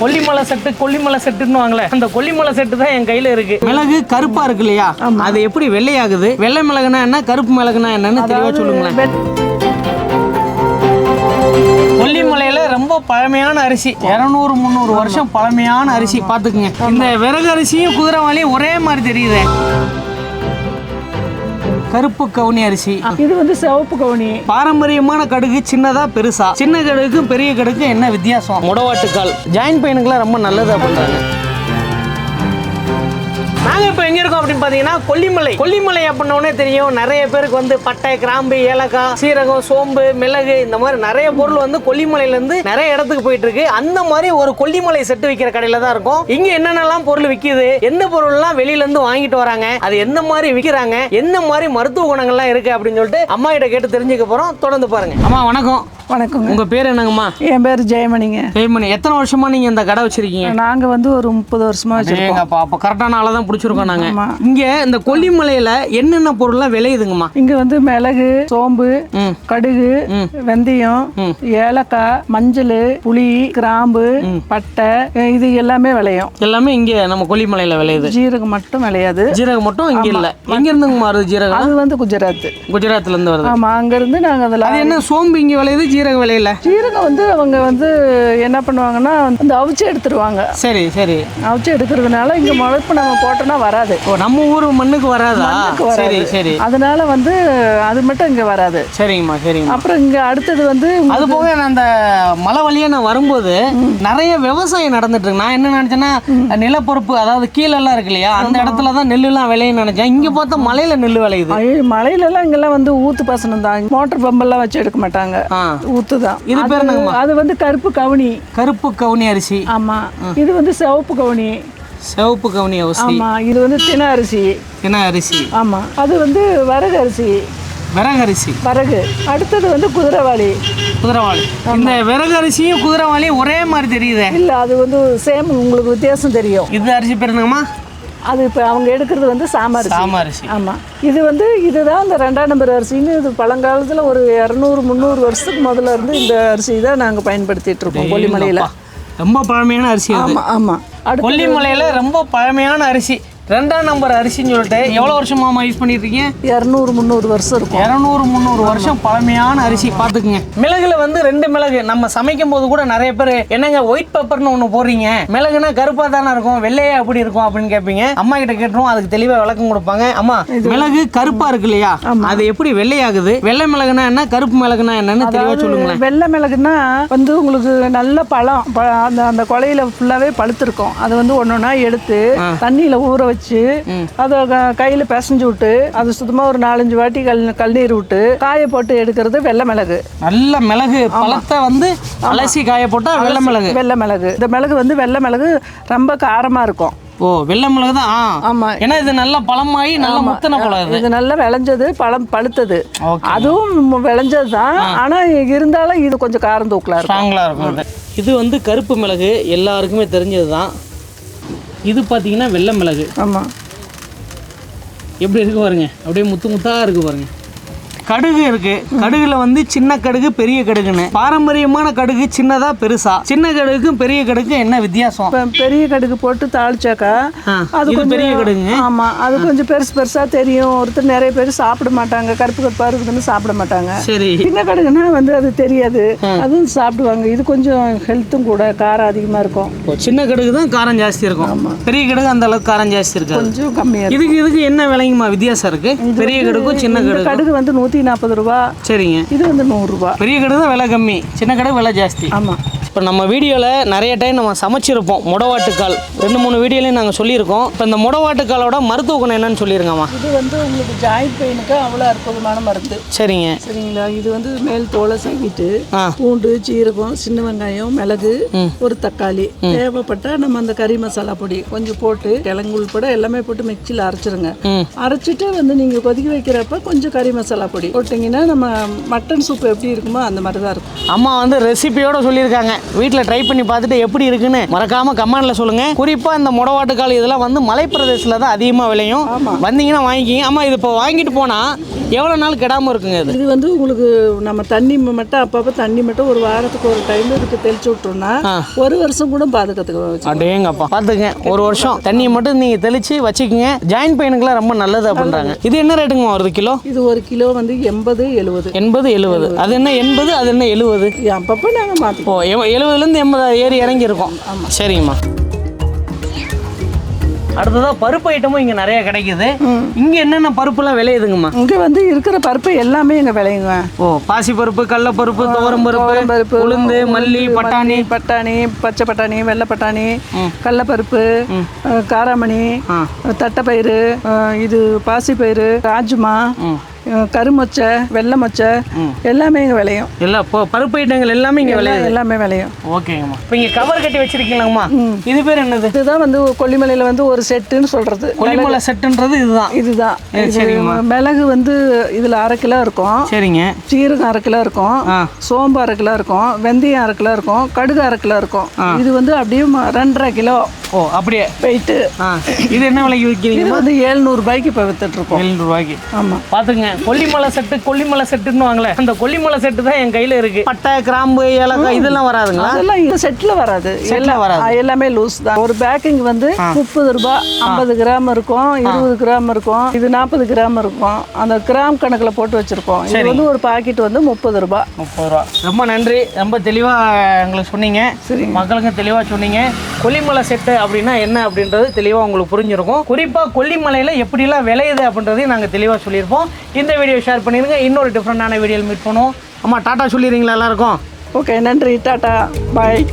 Kollimalai set Kollimalai செட்டுன்னு வாங்கல அந்த Kollimalai set தான் என் கையில இருக்கு. மிளகு கருப்பா இருக்கு இல்லையா? அது எப்படி வெள்ளையாகுது? வெள்ளை மிளகுனா என்ன? கருப்பு மிளகுனா என்னன்னு தெளிவா சொல்லுங்களேன். கொல்லிமலையில ரொம்ப பழமையான அரிசி. இருநூறு முந்நூறு வருஷம் பழமையான அரிசி. பாத்துக்குங்க இந்த விறகு அரிசியும் குதிரைவாளியும் ஒரே மாதிரி தெரியுது. கருப்பு கவுனி அரிசி. இது வந்து சிவப்பு கவுனி. பாரம்பரியமான கடுகு சின்னதா பெருசா. சின்ன கடுகுக்கும் பெரிய கடுகுக்கும் என்ன வித்தியாசம்? முடவாட்டுக்கால். ஜாயின் பெயினுக்குலாம் ரொம்ப நல்லது அப்படின்றாங்க இப்போ எங்கே இருக்கும் இருக்கோம் அப்படின்னு பார்த்தீங்கன்னா கொல்லிமலை. கொல்லிமலை அப்படின்னே தெரியும். நிறைய பேருக்கு வந்து பட்டை கிராம்பு ஏலக்காய் சீரகம் சோம்பு மிளகு இந்த மாதிரி நிறைய பொருள் வந்து கொல்லிமலையிலேருந்து நிறைய இடத்துக்கு போயிட்டு இருக்கு அந்த மாதிரி ஒரு கொல்லிமலை செட்டு விற்கிற கடையில் தான் இருக்கும். இங்கே என்னென்னலாம் பொருள் விற்கிது எந்த பொருள்லாம் வெளியிலேருந்து வாங்கிட்டு வராங்க? அது எந்த மாதிரி விற்கிறாங்க எந்த மாதிரி மருத்துவ குணங்கள்லாம் இருக்குது அப்படின்னு சொல்லிட்டு அம்மா கிட்ட கேட்டு தெரிஞ்சுக்க போகிறோம் தொடர்ந்து பாருங்கள் அம்மா வணக்கம். வணக்கங்க. உங்க பேர் என்னங்கம்மா? என் பேர் ஜெயமணிங்க. ஜெயமணி எத்தனை வருஷமா நீங்க இந்த கடை வச்சிருக்கீங்க? நாங்க வந்து ஒரு முப்பது வருஷமா வச்சிருக்கோம். ஏங்கப்பா அப்ப கரெக்டான ஆளை தான் பிடிச்சிருக்கோம் நாங்க. ஆமா. இங்க இந்த கொல்லிமலையில என்னென்ன பொருள்லாம் விளையுதுங்கம்மா? இங்க வந்து மிளகு சோம்பு. கடுகு வெந்தயம் ஏலக்காய் மஞ்சள் புளி கிராம்பு பட்டை இது எல்லாமே விளையும். எல்லாமே இங்க நம்ம கொல்லிமலையில விளையுது. ஜீரகம் மட்டும் விளையாது. ஜீரகம் மட்டும் இங்க இல்ல. எங்க இருந்துங்க மாறுது ஜீரகம்? அது வந்து குஜராத் குஜராத்ல இருந்து வருது. ஆமா அங்க இருந்து நாங்க அதில் அது என்ன சோம்பு இங்க விளையுது ஜீரகம் விளையல ஜீரகம் வந்து அவங்க வந்து என்ன பண்ணுவாங்கன்னா அந்த அவிச்சு எடுத்துருவாங்க. சரி சரி. அவிச்சு எடுக்கிறதுனால இங்க முளைப்பு நம்ம போட்டோம்னா வராது. ஓ நம்ம ஊர் மண்ணுக்கு வராதா. சரி சரி. அதனால வந்து அது மட்டும் இங்க வராது. சரிங்கம்மா சரிங்கம்மா. அப்புறம் இங்க அடுத்தது வந்து அது போக நான் அந்த மலை வழியா நான் வரும்போது நிறைய விவசாயம் நடந்துட்டு இருக்கு. நான் என்ன நினைச்சேன்னா நிலப்பரப்பு அதாவது கீழெல்லாம் இருக்கு இல்லையா? அந்த இடத்துல தான் நெல்லுலாம் விளையும் நினைச்சேன். இங்க பார்த்தா மலையில நெல் விளையுது. மலையில எல்லாம் இங்கெல்லாம் வந்து ஊத்து பாசனம் தான். மோட்டர் பம்பெல்லாம் வச்சு எடுக்க மாட்டாங்க. ஊத்து தான் இது பேர் அது- என்னங்கம்மா? அது வந்து கருப்பு கவுனி. கருப்பு கவுனி அரிசி. ஆமா. இது வந்து சிவப்பு கவுனி. சிவப்பு கவுனி அரிசி. ஆமா இது வந்து தின அரிசி. என்ன அரிசி. ஆமா. அது வந்து வரகு அரிசி. விறகு அரிசி. வரகு அடுத்தது வந்து குதிரைவாளி. குதிரைவாளி. இந்த விறகு அரிசியும் குதிரைவாளியும் ஒரே மாதிரி தெரியுதே. இல்ல அது வந்து சேம் உங்களுக்கு வித்தியாசம் தெரியும். இது அரிசி பேர் என்னங்கம்மா? அது இப்போ அவங்க எடுக்கிறது வந்து சாமரிசி. சாம அரிசி ஆமாம் இது வந்து இதுதான் இந்த ரெண்டாம் நம்பர் அரிசின்னு இது பழங்காலத்தில் ஒரு இரநூறு முந்நூறு வருஷத்துக்கு முதல்ல இருந்து இந்த அரிசி தான் நாங்கள் பயன்படுத்திட்டு இருக்கோம் கொல்லிமலையில். ரொம்ப பழமையான அரிசி ஆமாம் ஆமாம் கொல்லிமலையில ரொம்ப பழமையான அரிசி. ரெண்டாம் நம்பர் அரிசின்னு சொல்லிட்டு எவ்வளோ வருஷமாமா யூஸ் பண்ணிட்டு இருக்கீங்க? இரநூறு முந்நூறு வருஷம் இருக்கும். இரநூறு முந்நூறு வருஷம் பழமையான அரிசி பார்த்துக்குங்க. மிளகுல வந்து ரெண்டு மிளகு. நம்ம சமைக்கும் போது கூட நிறைய பேர் என்னங்க ஒயிட் பெப்பர்னு ஒன்று போடுறீங்க. மிளகுனா கருப்பா தானே இருக்கும் வெள்ளையா எப்படி இருக்கும் அப்படின்னு கேட்பீங்க. அம்மா கிட்ட கேட்டுருவோம் அதுக்கு தெளிவா விளக்கம் கொடுப்பாங்க. அம்மா மிளகு கருப்பா இருக்கு இல்லையா? அது எப்படி வெள்ளையாகுது? வெள்ளை மிளகுனா என்ன கருப்பு மிளகுனா என்னன்னு தெளிவா சொல்லுங்களேன். வெள்ளை மிளகுன்னா வந்து உங்களுக்கு நல்ல பழம். அந்த அந்த கொலையில ஃபுல்லாகவே பழுத்திருக்கும். அதை வந்து ஒன்று ஒன்றா எடுத்து தண்ணியில் ஊற வச்சு அதை கையில பிசைஞ்சு விட்டு அது சுத்தமாக ஒரு நாலஞ்சு வாட்டி கல் கல்நீர் விட்டு காய போட்டு எடுக்கிறது வெள்ளை மிளகு. நல்ல மிளகு. பழத்தை வந்து அலசி காய போட்டா வெள்ளை மிளகு. வெள்ளை மிளகு. இந்த மிளகு வந்து வெள்ளை மிளகு ரொம்ப காரமாக இருக்கும். ஓ வெள்ளை மிளகு தான் ஆ. ஆமா. ஏன்னா இது நல்ல பழமாயி நல்ல முத்தின பழம் இது. நல்லா விளைஞ்சது பழம் பழுத்தது. அதுவும் விளைஞ்சது தான் ஆனால் இருந்தாலும் இது கொஞ்சம் காரம் தூக்கலாக இருக்கும் இது வந்து கருப்பு மிளகு. எல்லாருக்குமே தெரிஞ்சது தான் இது பார்த்தீங்கன்னா வெள்ளை மிளகு. ஆமாம் எப்படி இருக்கு பாருங்க. அப்படியே முத்து முத்தா இருக்கு பாருங்க. கடுகு இருக்கு. கடுகுல வந்து சின்ன கடுகு பெரிய கடுகுன்னு. பாரம்பரியமான கடுகு சின்னதா பெருசா. சின்ன கடுகுக்கும் பெரிய கடுகுக்கும் என்ன வித்தியாசம்? பெரிய கடுகு போட்டு தாளிச்சாக்கா அது கொஞ்சம் பெரிய கடுகுங்க ஆமாம் அது கொஞ்சம் பெருசு பெருசாக தெரியும். ஒருத்தர் நிறைய பேர் சாப்பிட மாட்டாங்க. கருப்பு கருப்பாக இருக்குதுன்னு சாப்பிட மாட்டாங்க. சரி. சின்ன கடுகுனா வந்து அது தெரியாது. அதுவும் சாப்பிடுவாங்க. இது கொஞ்சம் ஹெல்த்தும் கூட காரம் அதிகமாக இருக்கும். சின்ன கடுகு தான் காரம் ஜாஸ்தி இருக்கும். பெரிய கடுகு அந்த அளவுக்கு காரம் ஜாஸ்தி இருக்காது. கொஞ்சம் இருக்கும். இதுக்கு இதுக்கு என்ன விலைங்கம்மா வித்தியாசம் இருக்கு? பெரிய கடுக்கும் சின்ன கடுகு கடுகு வந்து நூற்றி நாற்பது ரூபா. சரிங்க. இது வந்து நூறுரூவா பெரிய கடுகு தான் விலை கம்மி. சின்ன கடுகு விலை ஜாஸ்தி. ஆமாம் இப்போ நம்ம வீடியோவில் நிறைய டைம் நம்ம சமைச்சிருப்போம். முடவாட்டுக்கால். ரெண்டு மூணு வீடியோலையும் நாங்கள் சொல்லியிருக்கோம். இப்போ இந்த முடவாட்டுக்காலோட மருத்துவ குணம் என்னன்னு சொல்லியிருங்கம்மா. இது வந்து உங்களுக்கு ஜாயிண்ட் பெயினுக்கு அவ்வளோ அற்புதமான மருந்து. சரிங்க. சரிங்களா? இது வந்து மேல் தோலை ஆ. பூண்டு சீரகம் சின்ன வெங்காயம் மிளகு ஒரு தக்காளி. தேவைப்பட்டா நம்ம அந்த கறி மசாலா பொடி கொஞ்சம் போட்டு கிழங்கு உள்பட எல்லாமே போட்டு மிக்சியில் அரைச்சிருங்க. அரைச்சிட்டு வந்து நீங்கள் கொதிக்க வைக்கிறப்ப கொஞ்சம் கறி மசாலா பொடி. பொடி போட்டிங்கன்னா நம்ம மட்டன் சூப் எப்படி இருக்குமோ அந்த மாதிரி தான் இருக்கும். அம்மா வந்து ரெசிபியோட சொல்லியிருக்காங்க. வீட்டில் ட்ரை பண்ணி பார்த்துட்டு எப்படி இருக்குன்னு மறக்காம கமெண்ட்ல சொல்லுங்க. குறிப்பா இந்த முடவாட்டுக்கால் இதெல்லாம் வந்து மலைப்பிரதேசத்தில் தான் அதிகமாக விளையும். வந்தீங்கன்னா வாங்கிக்கிங்க. அம்மா இது இப்போ வாங்கிட்டு போனா எவ்வளோ நாள் கெடாம இருக்குங்க இது? இது வந்து உங்களுக்கு நம்ம தண்ணி மட்டும் அப்பப்போ தண்ணி மட்டும் ஒரு வாரத்துக்கு ஒரு டைம் இதுக்கு தெளிச்சு விட்டோம்னா ஒரு வருஷம் கூட பாதுகாத்துக்க அடேங்கப்பா. பார்த்துங்க ஒரு வருஷம் தண்ணியை மட்டும் நீங்கள் தெளித்து வச்சுக்கோங்க. ஜாயின் பெயினுக்குலாம் ரொம்ப நல்லது அப்படின்றாங்க. இது என்ன ரேட்டுங்கம்மா வருது கிலோ? இது ஒரு கிலோ வந்து எண்பது எழுபது. எண்பது எழுபது. அது என்ன எண்பது அது என்ன எழுபது? அப்பப்போ நாங்கள் மாற்றிப்போம் எழுபதுலேருந்து எண்பது ஏறி இறங்கி இருக்கும் சரிங்கம்மா. அடுத்ததா பருப்பு ஐட்டமும் இங்கே நிறைய கிடைக்குது. இங்கே என்னென்ன பருப்புலாம் விளையுதுங்கம்மா? இங்கே வந்து இருக்கிற பருப்பு எல்லாமே எங்கள் விளையுங்க. ஓ பாசி பருப்பு கடலப்பருப்பு துவரம் பருப்பு பருப்பு உளுந்து மல்லி பட்டாணி. பட்டாணி பச்சை பட்டாணி வெள்ளை பட்டாணி அஹ், காராமணி. தட்டைப்பயிறு இது பாசிப்பயிறு ராஜ்மா கருமொச்சை வெள்ளை மொச்சை எல்லாமே இங்கே விளையும். எல்லா பருப்பு ஐட்டங்கள் எல்லாமே இங்கே விளையுது. எல்லாம் விளையும். ஓகேங்கம்மா. இப்போ இங்கே கவர் கட்டி வச்சிருக்கீங்களாங்கம்மா? இது பேர் என்னது? இதுதான் வந்து கொல்லிமலையில் வந்து ஒரு செட்டுன்னு சொல்கிறது கொல்லிமலை செட்டுன்றது இதுதான். இதுதான். இது மிளகு வந்து இதில் அரை கிலோ இருக்கும். சரிங்க. சீரகம் அரை கிலோ இருக்கும். சோம்பு அரை கிலோ இருக்கும். வெந்தயம் அரை கிலோ இருக்கும். கடுகு அரை கிலோ இருக்கும். இது வந்து அப்படியே ரெண்டரை கிலோ. ஓ அப்படியே. வெயிட்டு ஆ இது என்ன விலைக்கு விற்கிறீங்க வந்து ஏழ்நூறு ரூபாய்க்கு இப்போ எழுநூறு ரூபாய்க்கு. ஆமாம் பாத்துங்க கொல்லிமலை செட்டு கொல்லிமலை செட்டுன்னு வாங்களே அந்த கொல்லிமலை செட்டு தான் என் கையில இருக்கு. பட்டை கிராம்பு ஏலக்காய் இதெல்லாம் வராதுங்களா? அதெல்லாம் இந்த செட்டில் வராது. எல்லாம் வராது. எல்லாமே லூஸ் தான். ஒரு பேக்கிங் வந்து முப்பது ரூபாய் ஐம்பது கிராம் இருக்கும் இருபது கிராம் இருக்கும் இது நாற்பது கிராம் இருக்கும். அந்த கிராம் கணக்கில் போட்டு வச்சிருக்கோம். இது வந்து ஒரு பாக்கெட் வந்து முப்பது ரூபாய். முப்பது ரூபா ரொம்ப நன்றி. ரொம்ப தெளிவா எங்களுக்கு சொன்னீங்க. மக்களுக்கு தெளிவா சொன்னீங்க. கொல்லிமலை செட்டு அப்படின்னா என்ன அப்படின்றது தெளிவாக உங்களுக்கு புரிஞ்சிருக்கும். குறிப்பாக கொல்லிமலையில் எப்படிலாம் விளையுது அப்படின்றதையும் நாங்கள் தெளிவாக சொல்லியிருப்போம். இந்த வீடியோ ஷேர் பண்ணிடுங்க. இன்னொரு டிஃப்ரெண்டான வீடியோவில் மீட் பண்ணுவோம். அம்மா டாட்டா சொல்லிடுறீங்களா எல்லாருக்கும்? ஓகே நன்றி டாட்டா. பாய்